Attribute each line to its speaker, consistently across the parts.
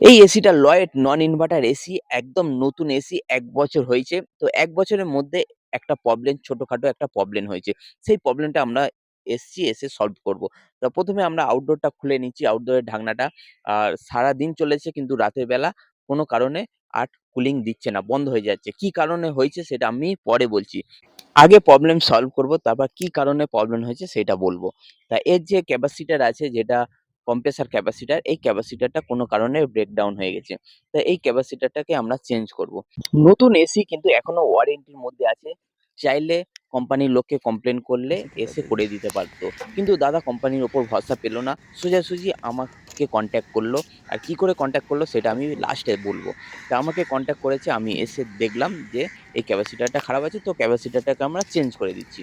Speaker 1: এই এসিটা লয়েড নন inverter AC একদম নতুন এসি এক বছর হয়েছে। তো এক বছরের মধ্যে একটা প্রবলেম ছোটোখাটো একটা প্রবলেম হয়েছে। সেই প্রবলেমটা আমরা এসছি, এসে সলভ করব। তো প্রথমে আমরা আউটডোরটা খুলে নিচ্ছি আউটডোরের ঢাকনাটা। আর সারাদিন চলেছে কিন্তু রাতের বেলা। কোনো কারণে আর কুলিং দিচ্ছে না, বন্ধ হয়ে যাচ্ছে। কি কারণে হয়েছে সেটা আমি পরে বলছি। আগে প্রবলেম সলভ করব, তারপর কি কারণে প্রবলেম হয়েছে সেটা বলব। তা এর যে ক্যাপাসিটার আছে, যেটা কম্প্রেসার ক্যাপাসিটার এই ক্যাপাসিটারটা কোনো কারণে ব্রেকডাউন হয়ে গেছে। তা এই ক্যাপাসিটারটাকে আমরা চেঞ্জ করব। নতুন এসি কিন্তু এখনও ওয়ারেন্টির মধ্যে আছে। চাইলে কোম্পানির লোককে কমপ্লেন করলে এসে করে দিতে পারতো। কিন্তু দাদা কোম্পানির ওপর ভরসা পেল না। সোজাসুজি আমাকে কন্ট্যাক্ট করল। আর কি করে কন্ট্যাক্ট করল সেটা আমি লাস্টে বলব। তা আমাকে কন্ট্যাক্ট করেছে, আমি এসে দেখলাম যে এই ক্যাপাসিটারটা খারাপ আছে, তো ক্যাপাসিটারটাকে আমরা চেঞ্জ করে দিচ্ছি।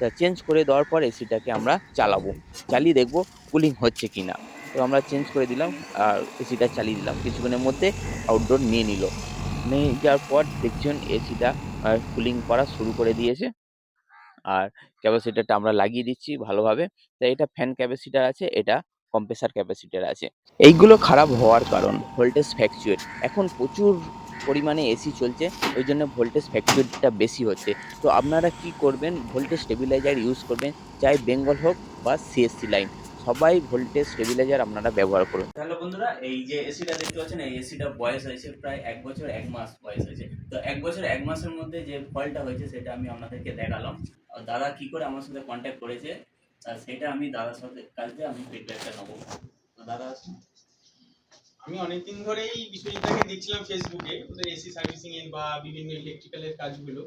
Speaker 1: তা চেঞ্জ করে দেওয়ার পর এসিটাকে আমরা চালাবো। চালিয়ে দেখব কুলিং হচ্ছে কি না তো আমরা চেঞ্জ করে দিলাম আর এসিটা চালিয়ে দিলাম। কিছুক্ষণের মধ্যে আউটডোর নিয়ে নিল। নিয়ে যাওয়ার পর দেখছেন এসিটা কুলিং করা শুরু করে দিয়েছে। আর ক্যাপাসিটারটা আমরা লাগিয়ে দিচ্ছি ভালোভাবে। তো এটা ফ্যান ক্যাপাসিটার আছে, এটা কম্প্রেসার ক্যাপাসিটার আছে। এইগুলো খারাপ হওয়ার কারণ ভোল্টেজ ফ্যাকচুয়েট এখন প্রচুর পরিমাণে এসি চলছে ওই জন্য ভোল্টেজ ফ্যাকচুয়েটটা বেশি হচ্ছে। তো আপনারা কি করবেন? ভোল্টেজ স্টেবিলাইজার ইউজ করবেন, চাই বেঙ্গল হোক বা সিএসসি লাইন সবাই ভোল্টেজ স্টেবিলাইজার আপনারা ব্যবহার করুন।
Speaker 2: হ্যালো বন্ধুরা, এই যে এসিটা দেখতে পাচ্ছেন, এই এসিটা বয়স হয়েছে প্রায় এক বছর এক মাস বয়স হয়েছে। তো এক বছর এক মাসের মধ্যে যে ফলটা হয়েছে, সেটা আমি আপনাদেরকে দেখালাম। দাদা কি করে আমার সাথে কন্ট্যাক্ট করেছে সেটা আমি দাদার সাথে কাছে আমি ফিডব্যাকটা নেব। দাদা।
Speaker 3: আমি অনেকদিন ধরেই বিশ্বজিৎদাকে দেখছিলাম ফেসবুকে ওদের এসি সার্ভিসিং এর বা বিভিন্ন ইলেকট্রিক্যালের কাজগুলো।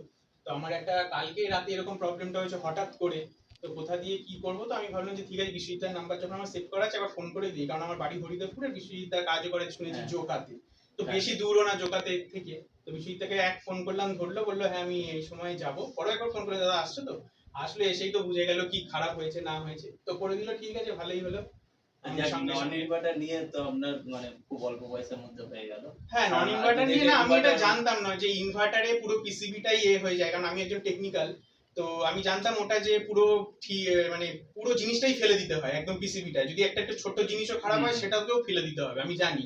Speaker 3: তো আমার একটা কালকে রাতে এরকম প্রবলেমটা হয়েছে হঠাৎ করে তো কোথা দিয়ে কি করব? তো আমি ভাবলাম যে ঠিক আছে বিশ্বজিৎদার নাম্বার যখন আমার সেভ করা আছে আবার ফোন করে দিই কারণ আমার বাড়ি হরিদেবপুরে বিশ্বজিৎদার কাজও করে শুনেছি
Speaker 2: হ্যাঁ।
Speaker 3: জোকাতে। তো
Speaker 2: হ্যাঁ।
Speaker 3: বেশি দূরও না জোকাতে থেকে। তো বিশ্বজিৎদাকে এক ফোন করলাম ধরলো বলল হ্যাঁ আমি এই সময় যাব। পরে একবার ফোন করে দাদা আসছো তো? আসলে এসেই তো বুঝে গেল কি খারাপ হয়েছে না হয়েছে। তো করে দিল ঠিক আছে ভালোই হলো।
Speaker 2: নিয়ে তো আপনার মানে খুব অল্প পয়সার মধ্যে হয়ে গেল।
Speaker 3: হ্যাঁ নন ইনভার্টার নিয়ে না আমি এটা জানতাম না যে ইনভার্টারে পুরো পিসিবিটাই এ হয়ে যায় কারণ আমি একজন টেকনিক্যাল তো আমি জানতাম ওটা যে পুরো মানে পুরো জিনিসটাই ফেলে দিতে হয় একদম পিসিবিটা যদি একটা একটা ছোট জিনিসও খারাপ হয়। সেটাকেও ফেলে দিতে হবে আমি জানি।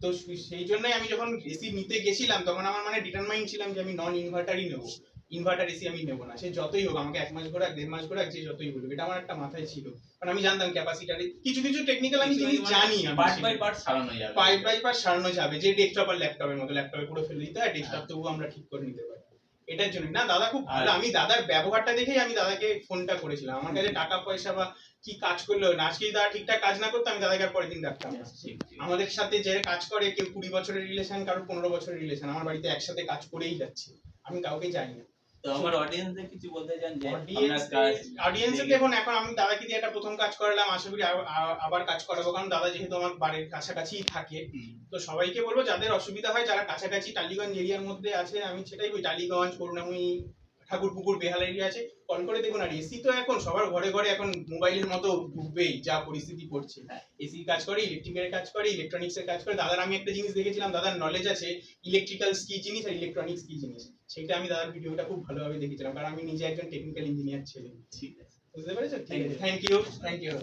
Speaker 3: তো সেই জন্যই আমি যখন এসি নিতে গেছিলাম তখন আমার মানে ডিটারমাইন ছিলাম যে আমি নন ইনভার্টারই নেব। ইনভার্টার এসি আমি নেব না। সে যতই হোক আমাকে এক মাস ঘোরা দেড় মাস ঘোরা যে যতই বলুক এটা আমার একটা মাথায় ছিল। কারণ আমি জানতাম ক্যাপাসিটারে কিছু কিছু টেকনিক্যাল আমি জিনিস জানি
Speaker 2: পার্ট বাই পার্ট সারানো যাবে।
Speaker 3: পাইপ বাই পাইপ সারানো যাবে যে ডেস্কটপ আর ল্যাপটপের মতো। ল্যাপটপে পুরো ফেলে দিতে হয় ডেস্কটপ তবু আমরা ঠিক করে নিতে পারি। এটার জন্য। না দাদা খুব ভালো আমি দাদার ব্যবহারটা দেখেই আমি দাদাকে ফোনটা করেছিলাম। আমার কাছে টাকা পয়সা বা কি কাজ করল না আজকে দাদা ঠিকঠাক কাজ না করতো আমি দাদাকে আর পরের দিন ডাকতাম। আমাদের সাথে যে কাজ করে কেউ কুড়ি বছরের রিলেশন কারও পনেরো বছরের রিলেশন আমার বাড়িতে একসাথে কাজ করেই যাচ্ছে। আমি কাউকে যাই না।
Speaker 2: তো আমার অডিয়েন্সে কিছু বলতে চান যে আপনার
Speaker 3: অডিয়েন্স
Speaker 2: কাজ
Speaker 3: অডিয়েন্সে দেখুন এখন আমি দাদাকে দিয়ে একটা প্রথম কাজ করালাম আশা করি আবার কাজ করাবো কারণ দাদা যেহেতু আমার বাড়ির কাছাকাছিই থাকে। তো সবাইকে বলব যাদের অসুবিধা হয় যারা কাছাকাছি টালিগঞ্জ এরিয়ার মধ্যে আছে আমি সেটাই ওই টালিগঞ্জ করুণাময়ী ঠাকুরপুকুর বেহাল এরিয়া আছে। কল করে দেখুন আর এসি তো এখন সবার ঘরে ঘরে এখন মোবাইলের মতো ঢুকবেই যা পরিস্থিতি পড়ছে।
Speaker 2: হ্যাঁ।
Speaker 3: এসি কাজ করে ইলেকট্রিকের কাজ করে ইলেকট্রনিক্স এর কাজ করে। দাদার আমি একটা জিনিস দেখেছিলাম দাদার নলেজ আছে ইলেকট্রিক্যাল কি জিনিস আর ইলেকট্রনিক্স কি জিনিস। সেটা আমি দাদার ভিডিওটা খুব ভালোভাবে দেখেছিলাম কারণ আমি নিজে একজন টেকনিক্যাল ইঞ্জিনিয়ার ছেলে।
Speaker 2: ঠিক আছে।
Speaker 3: বুঝতে পেরেছ? ঠিক
Speaker 2: Thank
Speaker 3: আছে থ্যাংক ইউ থ্যাংক ইউ